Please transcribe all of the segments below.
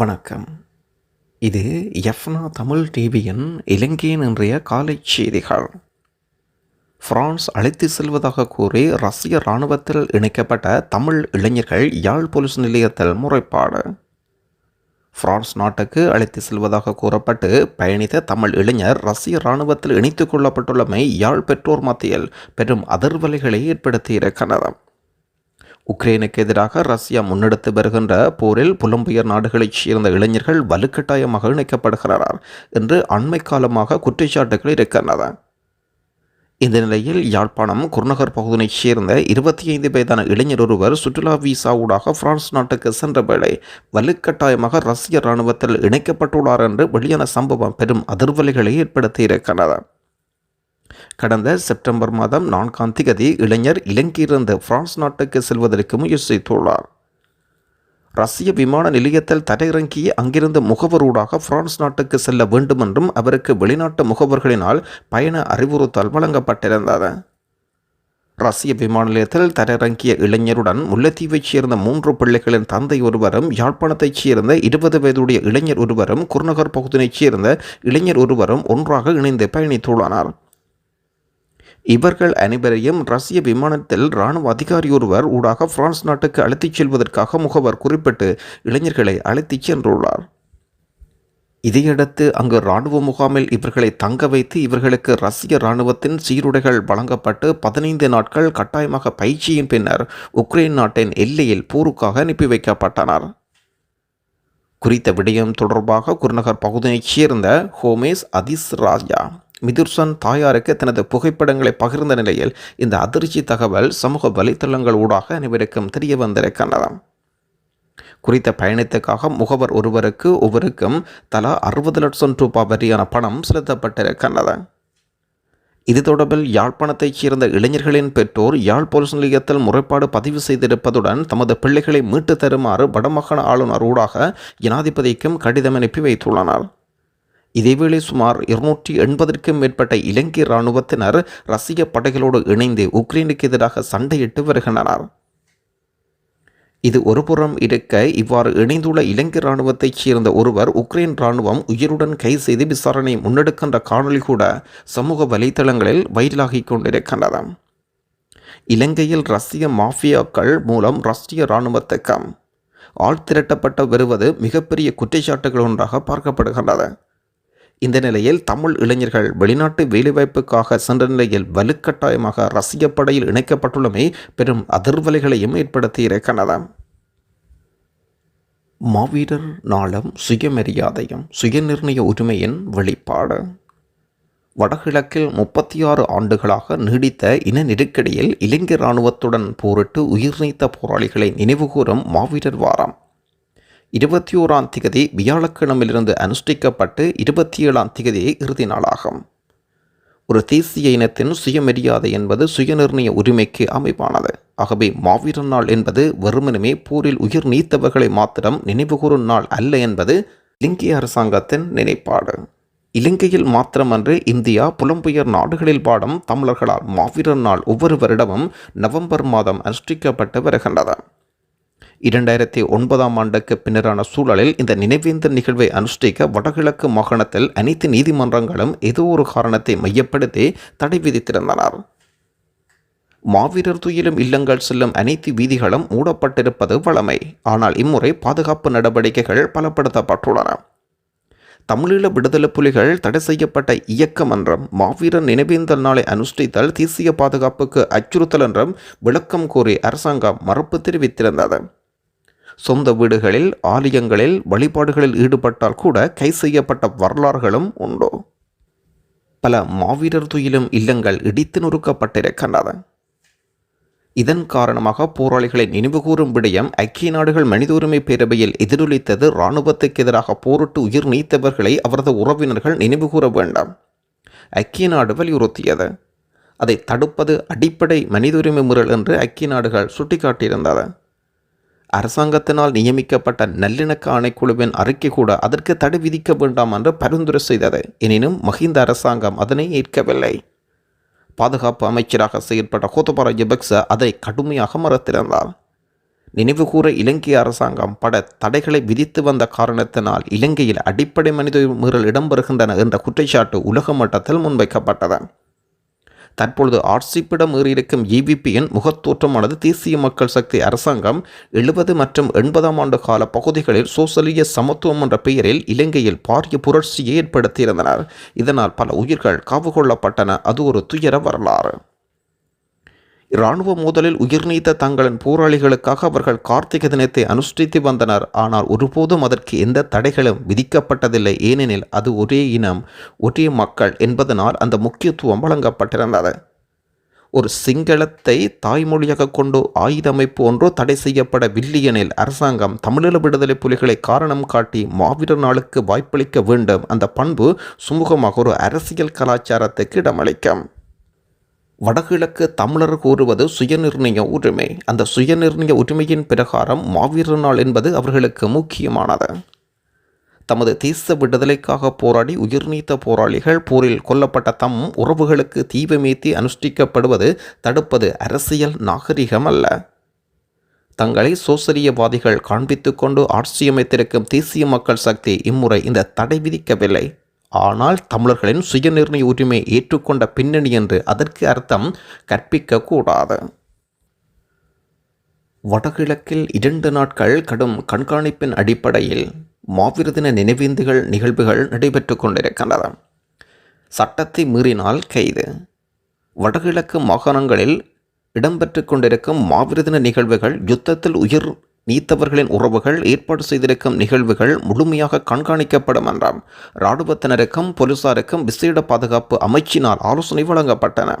வணக்கம். இது எஃப்னா தமிழ் டிவியின் இலங்கையின் இன்றைய காலை செய்திகள். பிரான்ஸ் அழைத்து செல்வதாக கூறி ரஷ்ய இராணுவத்தில் இணைக்கப்பட்ட தமிழ் இளைஞர்கள் யாழ் போலீஸ் நிலையத்தில் முறைப்பாடு. பிரான்ஸ் நாட்டுக்கு அழைத்து செல்வதாக கூறப்பட்டு பயணித்த தமிழ் இளைஞர் ரஷ்ய இராணுவத்தில் இணைத்துக் கொள்ளப்பட்டுள்ளமை யாழ் பெற்றோர் மத்தியில் பெரும் அதிர்வலைகளை ஏற்படுத்தியிருக்கிறது. உக்ரைனுக்கு எதிராக ரஷ்யா முன்னெடுத்து வருகின்ற போரில் புலம்பெயர் நாடுகளைச் சேர்ந்த இளைஞர்கள் வலுக்கட்டாயமாக இணைக்கப்படுகிறார் என்று அண்மை காலமாக குற்றச்சாட்டுகள் இருக்கின்றன. இந்த நிலையில் யாழ்ப்பாணம் குருநகர் பகுதியைச் சேர்ந்த இருபத்தி ஐந்து வயதான இளைஞர் ஒருவர் சுற்றுலா விசா ஊடாக பிரான்ஸ் நாட்டுக்கு சென்ற வேளை வலுக்கட்டாயமாக ரஷ்ய இராணுவத்தில் இணைக்கப்பட்டுள்ளார் என்று வெளியான சம்பவம் பெரும் அதிர்வலைகளை ஏற்படுத்தியிருக்கிறது கடந்த செப்டம்பர் மாதம் நான்காம் திகதி இளைஞர் இலங்கையிலிருந்து பிரான்ஸ் நாட்டுக்கு செல்வதற்கு முயற்சித்துள்ளார் ரஷ்ய விமான நிலையத்தில் தரையிறங்கி அங்கிருந்து முகவரூடாக பிரான்ஸ் நாட்டுக்கு செல்ல வேண்டுமென்றும் அவருக்கு வெளிநாட்டு முகவர்களினால் பயண அறிவுறுத்தல் வழங்கப்பட்டிருந்தது. ரஷ்ய விமான நிலையத்தில் தரையிறங்கிய இளைஞருடன் முல்லைத்தீவைச் சேர்ந்த மூன்று பிள்ளைகளின் தந்தை ஒருவரும் யாழ்ப்பாணத்தைச் சேர்ந்த இருபது வயதுடைய இளைஞர் ஒருவரும் குருநகர் பகுதியைச் சேர்ந்த இளைஞர் ஒருவரும் ஒன்றாக இணைந்து பயணித்துள்ளனர். இவர்கள் அனைவரையும் ரஷ்ய விமானத்தில் இராணுவ அதிகாரி ஒருவர் ஊடாக பிரான்ஸ் நாட்டுக்கு அழைத்துச் செல்வதற்காக முகவர் குறிப்பிட்டு இளைஞர்களை அழைத்துச் சென்றுள்ளார். இதையடுத்து அங்கு இராணுவ முகாமில் இவர்களை தங்க வைத்து இவர்களுக்கு ரஷ்ய இராணுவத்தின் சீருடைகள் வழங்கப்பட்டு பதினைந்து நாட்கள் கட்டாயமாக பயிற்சியின் பின்னர் உக்ரைன் நாட்டின் எல்லையில் போருக்காக அனுப்பி வைக்கப்பட்டனர். குறித்த விடயம் தொடர்பாக குருநகர் பகுதியைச் சேர்ந்த ஹோமேஸ் அதிஸ் ராஜா. மிதுர்சன் தாயாருக்கு தனது புகைப்படங்களை பகிர்ந்த நிலையில் இந்த அதிர்ச்சி தகவல் சமூக வலைத்தளங்கள் ஊடாக அனைவருக்கும் தெரிய வந்திருக்கின்றன குறித்த பயணத்துக்காக முகவர் ஒருவருக்கு ஒவ்வொருக்கும் தலா அறுபது லட்சம் ரூபாய் வரியான பணம் செலுத்தப்பட்டிருக்கின்றது. இது தொடர்பில் யாழ்ப்பாணத்தைச் சேர்ந்த இளைஞர்களின் பெற்றோர் யாழ் போலீஸ் நிலையத்தில் முறைப்பாடு பதிவு செய்திருப்பதுடன் தமது பிள்ளைகளை மீட்டு தருமாறு வடமாகாண ஆளுநர் ஊடாக ஜனாதிபதிக்கும் கடிதம் அனுப்பி வைத்துள்ளனர். இதேவேளை சுமார் இருநூற்றி எண்பதற்கும் மேற்பட்ட இலங்கை இராணுவத்தினர் ரஷ்ய படைகளோடு இணைந்து உக்ரைனுக்கு எதிராக சண்டையிட்டு வருகின்றனர். இது ஒருபுறம் இருக்க இவ்வாறு இணைந்துள்ள இலங்கை இராணுவத்தைச் சேர்ந்த ஒருவர் உக்ரைன் இராணுவம் உயிருடன் கை செய்து விசாரணை முன்னெடுக்கின்ற காணொலி கூட சமூக வலைதளங்களில் வைரலாகிக் கொண்டிருக்கின்றது. இலங்கையில் ரஷ்ய மாஃபியாக்கள் மூலம் ரஷ்ய இராணுவத்துக்கு ஆள் திரட்டப்பட்ட வருவது மிகப்பெரிய குற்றச்சாட்டுகள் ஒன்றாக பார்க்கப்படுகின்றது. இந்த நிலையில் தமிழ் இளைஞர்கள் வெளிநாட்டு வேலைவாய்ப்புக்காக சென்ற நிலையில் வலுக்கட்டாயமாக ரஷ்ய படையில் இணைக்கப்பட்டுள்ளமை பெரும் அதிர்வலைகளையும் ஏற்படுத்தி இருக்கின்றன மாவீரர் நாளம் சுயமரியாதையும் சுயநிர்ணய உரிமையின் வெளிப்பாடு. வடகிழக்கில் முப்பத்தி ஆறு ஆண்டுகளாக நீடித்த இன நெருக்கடியில் இலங்கை இராணுவத்துடன் போரிட்டு உயிர் நீத்த போராளிகளை நினைவுகூரும் மாவீரர் வாரம். இருபத்தி ஓராம் திகதி வியாழக்கிழமையிலிருந்து அனுஷ்டிக்கப்பட்டு இருபத்தி ஏழாம் திகதியை இறுதி நாளாகும். ஒரு தேசிய இனத்தின் சுயமரியாதை என்பது சுயநிர்ணய உரிமைக்கு அமைப்பானது ஆகவே மாவீரர் நாள் என்பது வெறுமனுமே போரில் உயிர் நீத்தவர்களை மாத்திரம் நினைவுகூரும் நாள் அல்ல என்பது இலங்கை அரசாங்கத்தின் நினைப்பாடு. இலங்கையில் மாத்திரமன்று இந்தியா புலம்பெயர் நாடுகளில் பாடும் தமிழர்களால் மாவீரர் நாள் ஒவ்வொரு வருடமும் நவம்பர் மாதம் அனுஷ்டிக்கப்பட்டு வருகின்றது. இரண்டாயிரத்தி ஒன்பதாம் ஆண்டுக்கு பின்னரான சூழலில் இந்த நினைவேந்த நிகழ்வை அனுஷ்டிக்க வடகிழக்கு மாகாணத்தில் அனைத்து நீதிமன்றங்களும் ஏதோ ஒரு காரணத்தை மையப்படுத்தி தடை விதித்திருந்தனர். மாவீரர் துயிலும் இல்லங்கள் செல்லும் அனைத்து வீதிகளும் மூடப்பட்டிருப்பது வழமை. ஆனால் இம்முறை பாதுகாப்பு நடவடிக்கைகள் பலப்படுத்தப்பட்டுள்ளன. தமிழீழ விடுதலை புலிகள் தடை செய்யப்பட்ட இயக்கம் என்றும் மாவீரர் நினைவேந்தல் நாளை அனுஷ்டித்தல் தேசிய பாதுகாப்புக்கு அச்சுறுத்தல் என்றும் விளக்கம் கோரி அரசாங்கம் மறுப்பு தெரிவித்திருந்தது. சொந்த வீடுகளில் ஆலயங்களில் வழிபாடுகளில் ஈடுபட்டால் கூட கை செய்யப்பட்ட வரலாறுகளும் உண்டு. பல மாவீரர் துயிலும் இல்லங்கள் இடித்து நொறுக்கப்பட்டிருக்கின்றன இதன் காரணமாக போராளிகளை நினைவுகூரும் விடயம் ஐக்கிய நாடுகள் மனித உரிமை பேரவையில் எதிரொலித்தது. இராணுவத்துக்கு எதிராக போரிட்டு உயிர் நீத்தவர்களை அவரது உறவினர்கள் நினைவுகூர வேண்டாம். ஐக்கிய நாடு வலியுறுத்தியது. அதை தடுப்பது அடிப்படை மனித உரிமை முறல் என்று ஐக்கிய நாடுகள் சுட்டிக்காட்டியிருந்தது. அரசாங்கத்தினால் நியமிக்கப்பட்ட நல்லிணக்க ஆணைக்குழுவின் அறிக்கை கூட அதற்கு தடை விதிக்க வேண்டாம் என்று பரிந்துரை செய்தது. எனினும் மஹிந்த அரசாங்கம் அதனை ஏற்கவில்லை. பாதுகாப்பு அமைச்சராக செயற்பட்ட கோத்தபார ஜெபக்ச அதை கடுமையாக மறுத்திருந்தார். நினைவுகூர இலங்கை அரசாங்கம் பட தடைகளை விதித்து வந்த காரணத்தினால் இலங்கையில் அடிப்படை மனித மீறல் இடம்பெறுகின்றன என்ற குற்றச்சாட்டு உலக மட்டத்தில் முன்வைக்கப்பட்டது. தற்பொழுது ஆட்சிப்பிடம் ஏறியிருக்கும் ஈவிபியின் முகத்தோற்றமானது தேசிய மக்கள் சக்தி அரசாங்கம் எழுபது மற்றும் எண்பதாம் ஆண்டு கால பகுதிகளில் சோசலிய சமத்துவம் என்ற பெயரில் இலங்கையில் பாரிய புரட்சியை ஏற்படுத்தியிருந்தனர். இதனால் பல உயிர்கள் காவு கொள்ளப்பட்டன. அது ஒரு துயர வரலாறு. இராணுவ மோதலில் உயிர் நீத்த தங்களின் போராளிகளுக்காக அவர்கள் கார்த்திகை தினத்தை அனுஷ்டித்து வந்தனர். ஆனால் ஒருபோதும் அதற்கு எந்த தடைகளும் விதிக்கப்பட்டதில்லை. ஏனெனில் அது ஒரே இனம் ஒரே மக்கள் என்பதனால் அந்த முக்கியத்துவம் வழங்கப்பட்டிருந்தது. ஒரு சிங்களத்தை தாய்மொழியாக கொண்டு ஆயுதமைப்பு ஒன்றோ தடை செய்யப்படவில்லை எனில் அரசாங்கம் தமிழீழ விடுதலை புலிகளை காரணம் காட்டி மாவீரர் நாளுக்கு வாய்ப்பளிக்க வேண்டும். அந்த பண்பு சுமூகமாக ஒரு அரசியல் கலாச்சாரத்துக்கு இடமளிக்கும். வடகிழக்கு தமிழர் கூறுவது சுயநிர்ணய உரிமை. அந்த சுயநிர்ணய உரிமையின் பிரகாரம் மாவீர நாள் என்பது அவர்களுக்கு முக்கியமானது. தமது தேச விடுதலைக்காக போராடி உயிர் நீத்த போராளிகள் போரில் கொல்லப்பட்ட தம் உறவுகளுக்கு தீபமேத்தி அனுஷ்டிக்கப்படுவது தடுப்பது அரசியல் நாகரிகம் அல்ல தங்களை சோசரியவாதிகள் காண்பித்துக்கொண்டு ஆட்சியமைத்திருக்கும் தேசிய மக்கள் சக்தி இம்முறை இந்த தடை விதிக்கவில்லை. ஆனால் தமிழர்களின் சுயநிர்ணய உரிமை ஏற்றுக்கொண்ட பின்னணி என்று அதற்கு அர்த்தம் கற்பிக்கக்கூடாது. வடகிழக்கில் இரண்டு நாட்கள் கடும் கண்காணிப்பின் அடிப்படையில் மாவீரதின நினைவேந்துகள் நிகழ்வுகள் நடைபெற்று கொண்டிருக்கின்றன. சட்டத்தை மீறினால் கைது. வடகிழக்கு மாகாணங்களில் இடம்பெற்று கொண்டிருக்கும் மாவீரதின நிகழ்வுகள் யுத்தத்தில் உயிர் நீத்தவர்களின் உறவுகள் ஏற்பாடு செய்திருக்கும் நிகழ்வுகள் முழுமையாக கண்காணிக்கப்படும் என்றாம். இராணுவத்தினருக்கும் போலீசாருக்கும் விசேட பாதுகாப்பு அமைச்சினால் ஆலோசனை வழங்கப்பட்டன.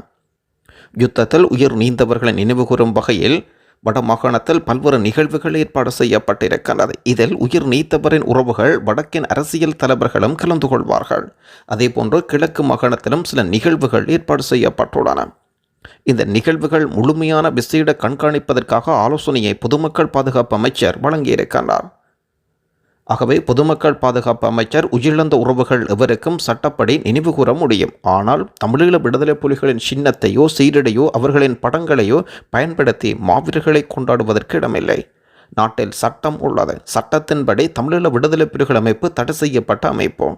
யுத்தத்தில் உயிர் நீந்தவர்களை நினைவுகூரும் வகையில் வடமாகாணத்தில் பல்வேறு நிகழ்வுகள் ஏற்பாடு செய்யப்பட்டிருக்கின்றது. இதில் உயிர் நீத்தவரின் உறவுகள் வடக்கின் அரசியல் தலைவர்களும் கலந்து கொள்வார்கள். அதேபோன்று கிழக்கு மாகாணத்திலும் சில நிகழ்வுகள் ஏற்பாடு செய்யப்பட்டுள்ளன. இந்த நிகழ்வுகள் முழுமையான விசேட கண்காணிப்பதற்காக ஆலோசனையை பொதுமக்கள் பாதுகாப்பு அமைச்சர் வழங்கியிருக்கின்றார். ஆகவே பொதுமக்கள் பாதுகாப்பு அமைச்சர் உயிரிழந்த உறவுகள் எவருக்கும் சட்டப்படி நினைவு கூற முடியும். ஆனால் தமிழீழ விடுதலை புலிகளின் சின்னத்தையோ சீரடையோ அவர்களின் படங்களையோ பயன்படுத்தி மாவீரர்களை கொண்டாடுவதற்கு இடமில்லை. நாட்டில் சட்டம் உள்ளது. சட்டத்தின்படி தமிழீழ விடுதலை புலிகள் அமைப்பு தடை செய்யப்பட்ட அமைப்பு.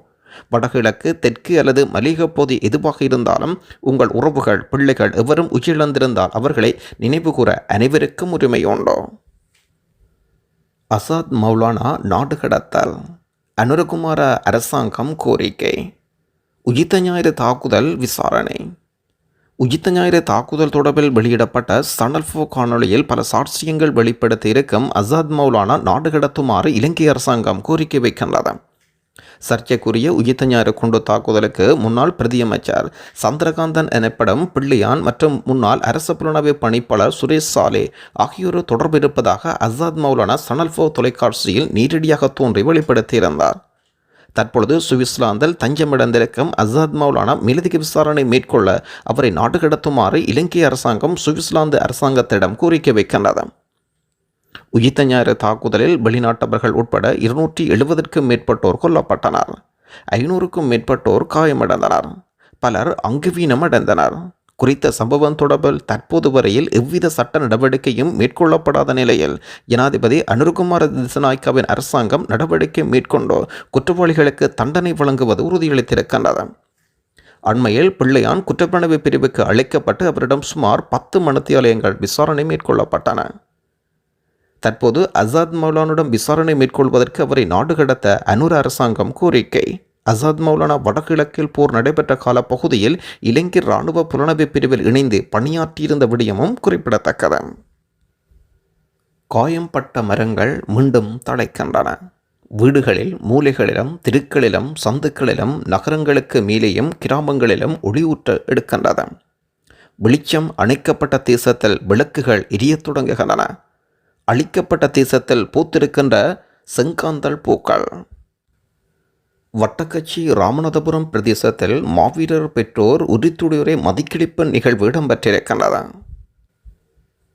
வடகிழக்கு தெற்கு அல்லது மலிகப்போது எதுவாக இருந்தாலும் உங்கள் உறவுகள் பிள்ளைகள் எவரும் உயிரிழந்திருந்தால் அவர்களை நினைவுகூர அனைவருக்கும் உரிமை உண்டோ அசாத் மௌலானா நாடு கடத்தல். அனுரகுமார அரசாங்கம் கோரிக்கை. உஜித்த ஞாயிறு தாக்குதல் விசாரணை. உஜித்த ஞாயிறு தாக்குதல் தொடர்பில் வெளியிடப்பட்ட சனல்ஃபோ காணொளியில் பல சாட்சியங்கள் வெளிப்படுத்தி இருக்கும் அசாத் மௌலானா நாடு கடத்துமாறு இலங்கை அரசாங்கம் கோரிக்கை வைக்கின்றது. சர்ச்சைக்குரிய உயிர்த்தஞாறு குண்டு தாக்குதலுக்கு முன்னாள் பிரதியமைச்சர். சந்திரகாந்தன் எனப்படும் பிள்ளையான் மற்றும் முன்னாள் அரச புலனாய்வு பணிப்பாளர் சுரேஷ் சாலே ஆகியோர் தொடர்பு இருப்பதாக அசாத் மௌலானா சனல்ஃபோ தொலைக்காட்சியில் நேரடியாக தோன்றி வெளிப்படுத்தியிருந்தார். தற்பொழுது சுவிட்சர்லாந்தில் தஞ்சமிடந்திருக்கும் அசாத் மௌலானா மேலதிக விசாரணை மேற்கொள்ள அவரை நாடு கடத்துமாறு இலங்கை அரசாங்கம் சுவிட்சர்லாந்து அரசாங்கத்திடம் கோரிக்கை வைக்கின்றது. உயிர்த்த ஞாயிறு தாக்குதலில் வெளிநாட்டவர்கள் உட்பட இருநூற்றி எழுபதற்கும் மேற்பட்டோர் கொல்லப்பட்டனர். ஐநூறுக்கும் மேற்பட்டோர் காயமடைந்தனர். பலர் அங்குவீனம் அடைந்தனர் குறித்த சம்பவம் தொடர்பில் தற்போது வரையில் எவ்வித சட்ட நடவடிக்கையும் மேற்கொள்ளப்படாத நிலையில் ஜனாதிபதி அனுருகுமார திசநாயக்காவின் அரசாங்கம் நடவடிக்கை மேற்கொண்டு குற்றவாளிகளுக்கு தண்டனை வழங்குவது உறுதியளித்திருக்கின்றது. அண்மையில் பிள்ளையான் குற்றப்பணவு பிரிவுக்கு அழைக்கப்பட்டு அவரிடம் சுமார் பத்து மனத்தியாலயங்கள் விசாரணை மேற்கொள்ளப்பட்டன. தற்போது அசாத் மௌலானிடம் விசாரணை மேற்கொள்வதற்கு அவரை நாடு கடத்த அனுர் அரசாங்கம் கோரிக்கை. அசாத் மௌலானா வடகிழக்கில் போர் நடைபெற்ற கால பகுதியில் இலங்கை இராணுவ புலனவை பிரிவில் இணைந்து பணியாற்றியிருந்த விடயமும் குறிப்பிடத்தக்கது. காயம்பட்ட மரங்கள் மீண்டும் தழைக்கின்றன வீடுகளில் மூலைகளிலும் தெருக்களிலும் சந்துக்களிலும் நகரங்களுக்கு மேலேயும் கிராமங்களிலும் ஒளியூற்ற எடுக்கின்றன வெளிச்சம் அணைக்கப்பட்ட தேசத்தில் விளக்குகள் எரியத் தொடங்குகின்றன. அழிக்கப்பட்ட தேசத்தில் பூத்திருக்கின்ற செங்காந்தல் பூக்கள். வட்டக்கட்சி ராமநாதபுரம் பிரதேசத்தில் மாவீரர் பெற்றோர் உரித்துடையோரை மதிக்கிழிப்பு நிகழ்வு இடம்பெற்றிருக்கின்றது.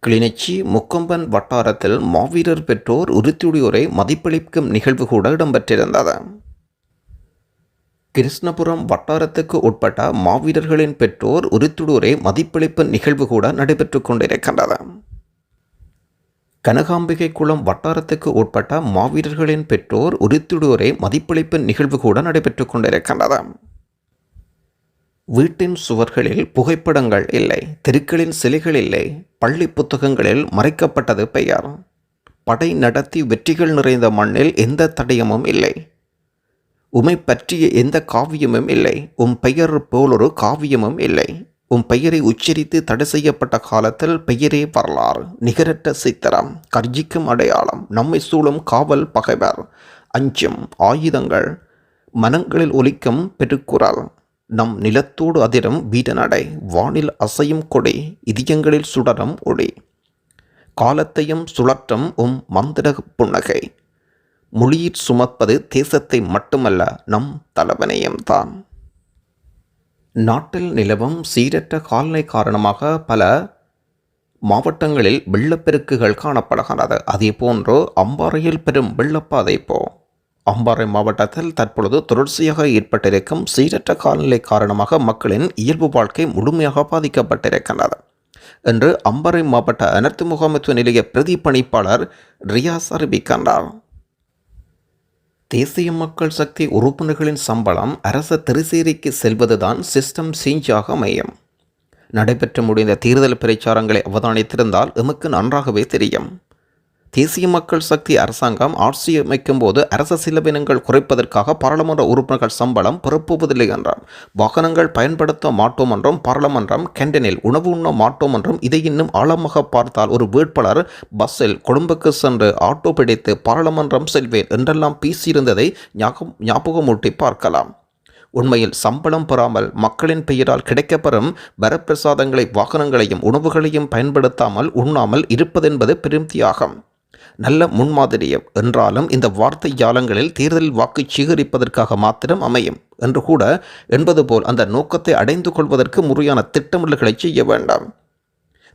கிளிநொச்சி முக்கம்பன் வட்டாரத்தில் மாவீரர் பெற்றோர் உரித்துடையோரை மதிப்பளிக்கும் நிகழ்வு கூட இடம்பெற்றிருந்தது. கிருஷ்ணபுரம் வட்டாரத்துக்கு உட்பட்ட மாவீரர்களின் பெற்றோர் உரித்துடோரை மதிப்பளிப்பு நிகழ்வு கூட நடைபெற்று கொண்டிருக்கின்றது. கனகாம்பிகை குளம் வட்டாரத்துக்கு உட்பட்ட மாவீரர்களின் பெற்றோர் உரித்துடோரை மதிப்பளிப்பு நிகழ்வு கூட நடைபெற்றுக் கொண்டிருக்கின்றது. வீட்டின் சுவர்களில் புகைப்படங்கள் இல்லை தெருக்களின் சிலைகள் இல்லை பள்ளி புத்தகங்களில் மறைக்கப்பட்டது பெயர். படை நடத்தி வெற்றிகள் நிறைந்த மண்ணில் எந்த தடயமும் இல்லை. உமை பற்றிய எந்த காவியமும் இல்லை உம் பெயர் போலொரு காவியமும் இல்லை. உம் பெயரை உச்சரித்து தடை செய்யப்பட்ட காலத்தில் பெயரே வரலாறு. நிகரற்ற சித்திரம். கர்ஜிக்கும் அடையாளம். நம்மை சூழும் காவல் பகைவர். அஞ்சும் ஆயுதங்கள். மனங்களில் ஒலிக்கும் பெருக்குரல். நம் நிலத்தோடு அதிரும் வீரநடை. வானில் அசையும் கொடி. இதயங்களில் சுடரும் ஒளி. காலத்தையும் சுழற்றும் உம் மந்திர புன்னகை. மொழியிற் சுமப்பது தேசத்தை மட்டுமல்ல நம் தலைவனையும் தான். நாட்டில் நிலவும் சீரற்ற கால்நிலை காரணமாக பல மாவட்டங்களில் வெள்ளப்பெருக்குகள் காணப்படுகிறது அதே போன்று அம்பாறையில் பெரும் வெள்ளப்பாதை போ அம்பாறை மாவட்டத்தில் தற்பொழுது தொடர்ச்சியாக ஏற்பட்டிருக்கும் சீரற்ற காலநிலை காரணமாக மக்களின் இயல்பு வாழ்க்கை முழுமையாக பாதிக்கப்பட்டிருக்கின்றது என்று அம்பாறை மாவட்ட அனர்த்து முகாமைத்துவ நிலைய பிரதி பணிப்பாளர் ரியாஸ் அறிவிக்கின்றார். தேசிய மக்கள் சக்தி உறுப்பினர்களின் சம்பளம் அரச திருச்சேரிக்கு செல்வதுதான் சிஸ்டம் சேஞ்சாக அமையும். நடைபெற்று முடிந்த தேர்தல் பிரச்சாரங்களை அவதானித்திருந்தால் எமக்கு நன்றாகவே தெரியும். தேசிய மக்கள் சக்தி அரசாங்கம் ஆட்சி அமைக்கும் போது அரச செலவினங்கள் குறைப்பதற்காக பாராளுமன்ற உறுப்பினர்கள் சம்பளம் பிறப்புவதில்லை என்றார். வாகனங்கள் பயன்படுத்த மாட்டோம் என்றும் பாராளுமன்றம் கேண்டனில் உணவு உண்ண மாட்டோம் என்றும் இதை இன்னும் ஆழமாக பார்த்தால் ஒரு வேட்பாளர் பஸ்ஸில் கொழும்புக்கு சென்று ஆட்டோ பிடித்து பாராளுமன்றம் செல்வேன் என்றெல்லாம் பேசியிருந்ததை ஞாபகமூட்டி பார்க்கலாம். உண்மையில் சம்பளம் பெறாமல் மக்களின் பெயரால் கிடைக்கப்பெறும் வரப்பிரசாதங்களை வாகனங்களையும் உணவுகளையும் பயன்படுத்தாமல் உண்ணாமல் இருப்பதென்பது பெரும் தியாகம். நல்ல முன்மாதிரியம் என்றாலும் இந்த வார்த்தை ஜாலங்களில் தேர்தல் வாக்கு சேகரிப்பதற்காக மாத்திரம் அமையும். என்று கூட என்பது போல் அந்த நோக்கத்தை அடைந்து கொள்வதற்கு முறையான திட்டமிடல்களை செய்ய வேண்டாம்.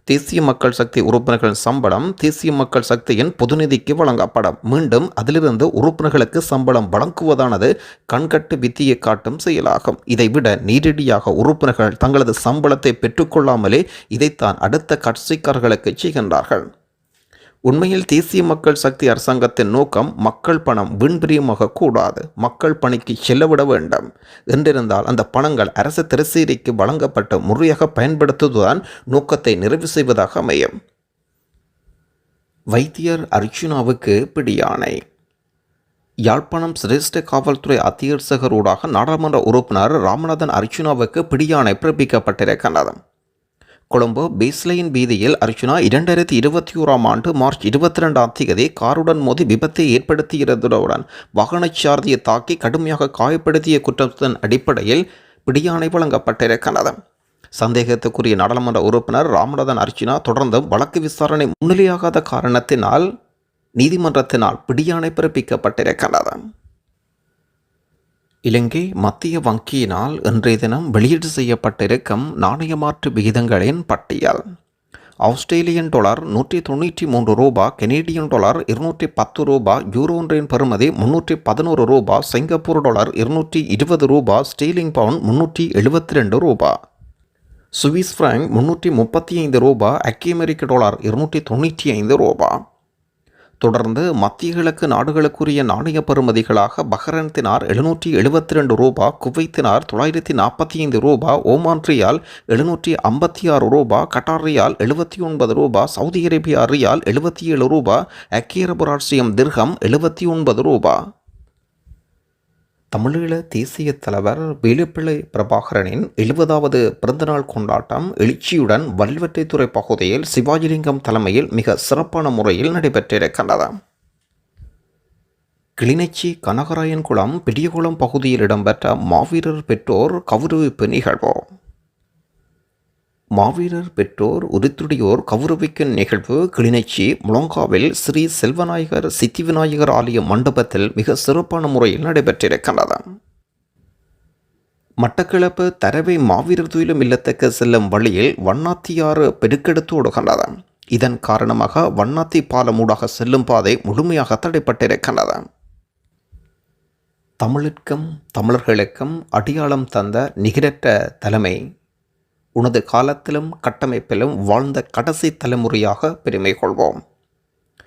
தேசிய மக்கள் சக்தி உறுப்பினர்களின் சம்பளம் தேசிய மக்கள் சக்தியின் பொதுநிதிக்கு வழங்கப்படும். மீண்டும் அதிலிருந்து உறுப்பினர்களுக்கு சம்பளம் வழங்குவதானது கண்கட்டு வித்தியை காட்டும் செயலாகும். இதைவிட நேரடியாக உறுப்பினர்கள் தங்களது சம்பளத்தை பெற்றுக்கொள்ளாமலே இதைத்தான் அடுத்த கட்சிக்காரர்களுக்கு செய்கின்றார்கள். உண்மையில் தேசிய மக்கள் சக்தி அரசாங்கத்தின் நோக்கம் மக்கள் பணம் வீண்பிரியமாக கூடாது. மக்கள் பணிக்கு செல்லவிட வேண்டும். என்றிருந்தால் அந்த பணங்கள் அரசு திரைசீரிக்கு வழங்கப்பட்டு முறையாக பயன்படுத்துவதுதான் நோக்கத்தை நிறைவு செய்வதாக அமையும். வைத்தியர் அர்ஜுனாவுக்கு பிடியானை யாழ்ப்பாணம் சிரேஷ்ட காவல்துறை அத்தியட்சகரூடாக நாடாளுமன்ற உறுப்பினர் ராமநாதன் அர்ஜுனாவுக்கு பிடியானை பிறப்பிக்கப்பட்டிருக்கின்றது. கொழும்பு பேஸ்லைன் வீதியில் அர்ஜுனா இரண்டாயிரத்தி இருபத்தி ஓராம் ஆண்டு மார்ச் இருபத்தி ரெண்டாம் தேதி காருடன் மோதி விபத்தை ஏற்படுத்தியிருந்ததுடன் வாகனச்சாரதியை தாக்கி கடுமையாக காயப்படுத்திய குற்றத்தின் அடிப்படையில் பிடியாணை வழங்கப்பட்டிருக்கிறது. சந்தேகத்துக்குரிய நாடாளுமன்ற உறுப்பினர் ராமநாதன் அர்ஜுனா தொடர்ந்து வழக்கு விசாரணை முன்னிலையாகாத காரணத்தினால் நீதிமன்றத்தினால் பிடியாணை பிறப்பிக்கப்பட்டிருக்கிறது. இலங்கை மத்திய வங்கியினால் இன்றைய தினம் வெளியீடு செய்யப்பட்டிருக்கும் நாணய மாற்று விகிதங்களின் பட்டியல். ஆஸ்திரேலியன் டாலர் நூற்றி தொண்ணூற்றி மூன்று ரூபா கெனேடியன் டாலர் இருநூற்றி பத்து ரூபா யூரோ ஒன்றின் பெறுமதி முன்னூற்றி பதினோரு ரூபா சிங்கப்பூர் டாலர் இருநூற்றி இருபது ரூபா ஸ்டீலிங் பவுன் முன்னூற்றி எழுபத்தி ரெண்டு ரூபா. சுவிஸ் ஃப்ராங்க் முன்னூற்றி முப்பத்தி ஐந்து ரூபா அக்கி அமெரிக்க டாலர் இருநூற்றி தொண்ணூற்றி ஐந்து ரூபா. தொடர்ந்து மத்திய கிழக்கு நாடுகளுக்குரிய நாணய பெறுமதிகளாக பஹ்ரன்தினார் எழுநூற்றி எழுபத்தி ரெண்டு ரூபா குவைத்தினார் தொள்ளாயிரத்தி நாற்பத்தி ஐந்து ரூபா ஓமான் ரியால் எழுநூற்றி ஐம்பத்தி ஆறு ரூபா கட்டார் ரியால் எழுபத்தி ஒன்பது ரூபா சவுதி அரேபியா ரியால் எழுபத்தி ஏழு ரூபா அக்கீரபுராட்சியம் அரபு திர்கம் எழுபத்தி ஒன்பது ரூபா. தமிழீழ தேசிய தலைவர் வேலுப்பிள்ளை பிரபாகரனின் எழுபதாவது பிறந்தநாள் கொண்டாட்டம் எழுச்சியுடன் வல்வெட்டித்துறை பகுதியில் சிவாஜிலிங்கம் தலைமையில் மிக சிறப்பான முறையில் நடைபெற்றிருக்கின்றது. கிளிநொச்சி கனகராயன் குளம் பெரியகுளம் பகுதியில் இடம்பெற்ற மாவீரர் பெற்றோர் கௌரவிப்பு நிகழ்வு. மாவீரர் பெற்றோர் உரித்துடையோர் கௌரவிக்கும் நிகழ்வு கிளிநொச்சி முழங்காவில் ஸ்ரீ செல்வநாயகர் சித்தி விநாயகர் ஆலய மண்டபத்தில் மிக சிறப்பான முறையில் நடைபெற்றிருக்கின்றது. மட்டக்களப்பு தரவை மாவீரர் துயிலும் இல்லத்துக்கு செல்லும் வழியில் வண்ணாத்தியாறு பெருக்கெடுத்து ஓடுகின்றது. இதன் காரணமாக வண்ணாத்தி பாலமூடாக செல்லும் பாதை முழுமையாக தடைப்பட்டிருக்கின்றது. தமிழுக்கும் தமிழர்களுக்கும் அடையாளம் தந்த நிகரற்ற தலைமை உனது காலத்திலும் கட்டமைப்பிலும் வாழ்ந்த கடைசி தலைமுறையாக பெருமை கொள்வோம்.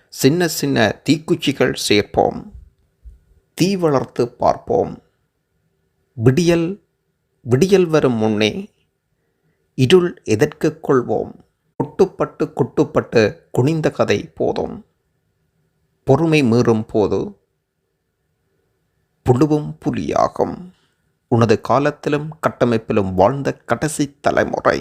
சின்ன சின்ன தீக்குச்சிகள் சேர்ப்போம். தீ வளர்த்து பார்ப்போம். விடியல் விடியல் வரும் முன்னே இருள் எதற்கு கொள்வோம்? கொட்டுப்பட்டு கொட்டுப்பட்டு குனிந்த கதை போதும். பொறுமை மீறும் போது புழுவும் புலியாகும். உனது காலத்திலும் கட்டமைப்பிலும் வாழ்ந்த கடைசி தலைமுறை.